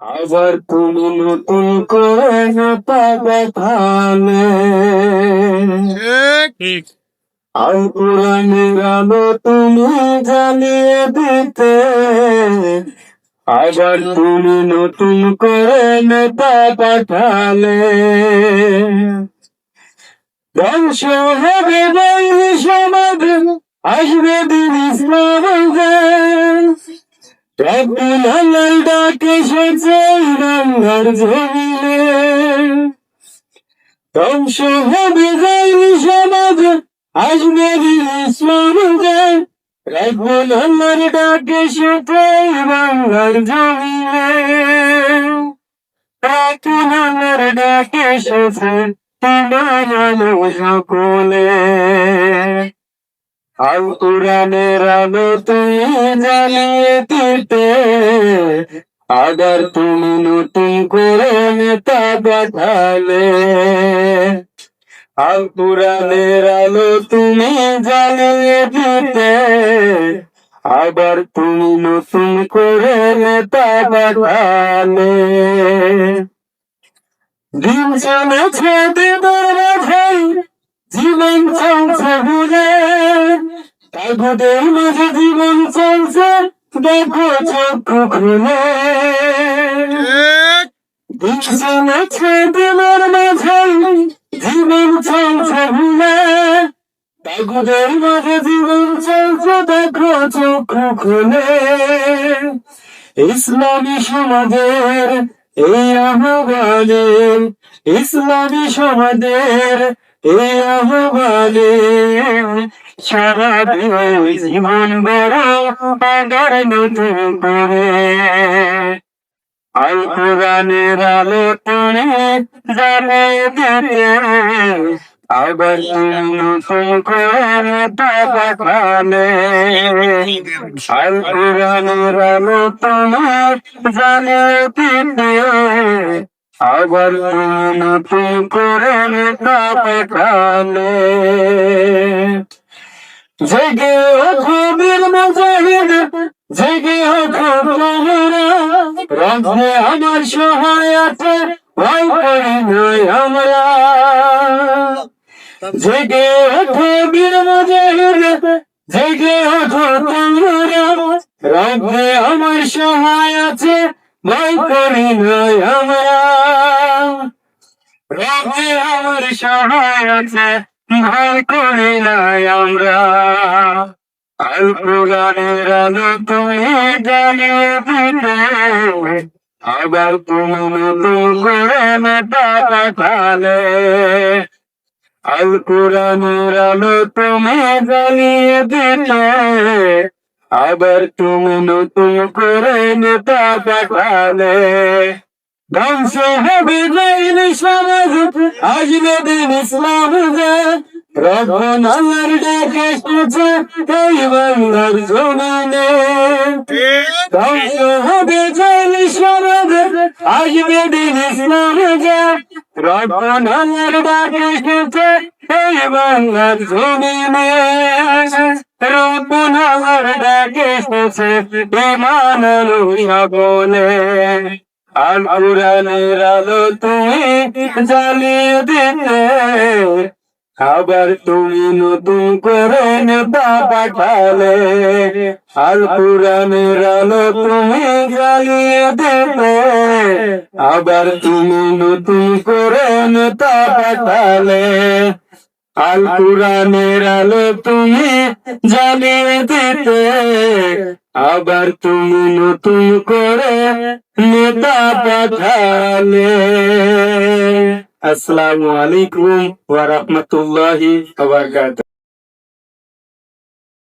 আবার তুমি নতুন করে নেতা দেখালে ঠিক আর পুরাণের আলো তুমি জ্বালিয়ে দিতে। আবার তুমি নতুন করে নেতা পাঠালে। ধ্বংস হবে বাইরে সমাজ আসবে দিন ইসলাম। আল্লাহ ডাকে সেছে রঙার জমিনে ধ্বংস হবে বাইরে সমাজ আসবে ইসলাম রব্বুল আল্লাহর ডাকে সেছে রঙার জমিনে রব্বুল আল্লাহর ডাকে সেছে তোমার সকলে। আল কোরআনের আলো তুমি জ্বালিয়ে দিতে। আবার তুমি নতুন করে নেতা পাঠালে আল কোরআনের আলো তুমি জ্বালিয়ে দিতে। আবার তুমি নতুন করে নেতা পাঠালে দিন চলেছে, দিনের মাঝে জীবন চলছে ভুলে। তাগুদের মাঝে জীবন চলছে দেখো চক্ষু খুলে। দিন চলেছে দিনের মাঝে জীবন চলছে ভুলে তাগুদের মাঝে জীবন চলছে দেখো চক্ষু খুলে। ইসলামী সমাজের এই আহ্বানে ইসলামী সমাজের সারা জীবন বড় আগার নতুন করে। আল কোরআনের আলো তুমি জ্বালিয়ে দিতে আবার নতুন করে আল কোরআনের আলো দিতে আবার নতুন করে পাখানে জেগে ওঠো বীর মুজাহিদ জেগে প্রহরা রঙে আমার সহায়তা ভয় করি নাই আমরা। জেগে ওঠো বীর মুজাহিদ জেগে প্রহরা রঙে আমার সহায়তা ভয় করি নাই আমরা রঙে আমার সহায়তা ভয় করি নাই আমরা আল কোরআনের আলো তুমি জ্বালিয়ে দিলে আবার তুমি নতুন করে মেটা পাঠালে আল কোরআনের আলো তুমি জ্বালিয়ে দিলে আবার তুমি নতুন করে নেতা পাঠালে ধ্বংস হবে জৈন সমাজ আসবে দিন ইসলাম রখন আল্লাহর ডেকে এসেছে এই বাংলার জমিনে। ধ্বংস হবে জৈন সমাজ আসবে দিন ইসলাম রখন আল্লাহর ডেকে এসেছে এই বাংলার জমিনে। আল্লাহর ডেকে এসেছে ইমান লইয়া বলে কোরআনের আলো তুমি জ্বালিয়ে দিলে, আবার তুমি নতুন করে নেতা পাঠালে আল কোরআনের আলো তুমি জ্বালিয়ে দিলে, আবার তুমি নতুন করে নেতা পাঠালে আল কোরআনের আলো তুমি জ্বালিয়ে দিতে আবার তুমি নতুন করে নেতা পাঠালে। আসসালামু আলাইকুম ওয়া রাহমাতুল্লাহি ওয়া বারাকাতুহু।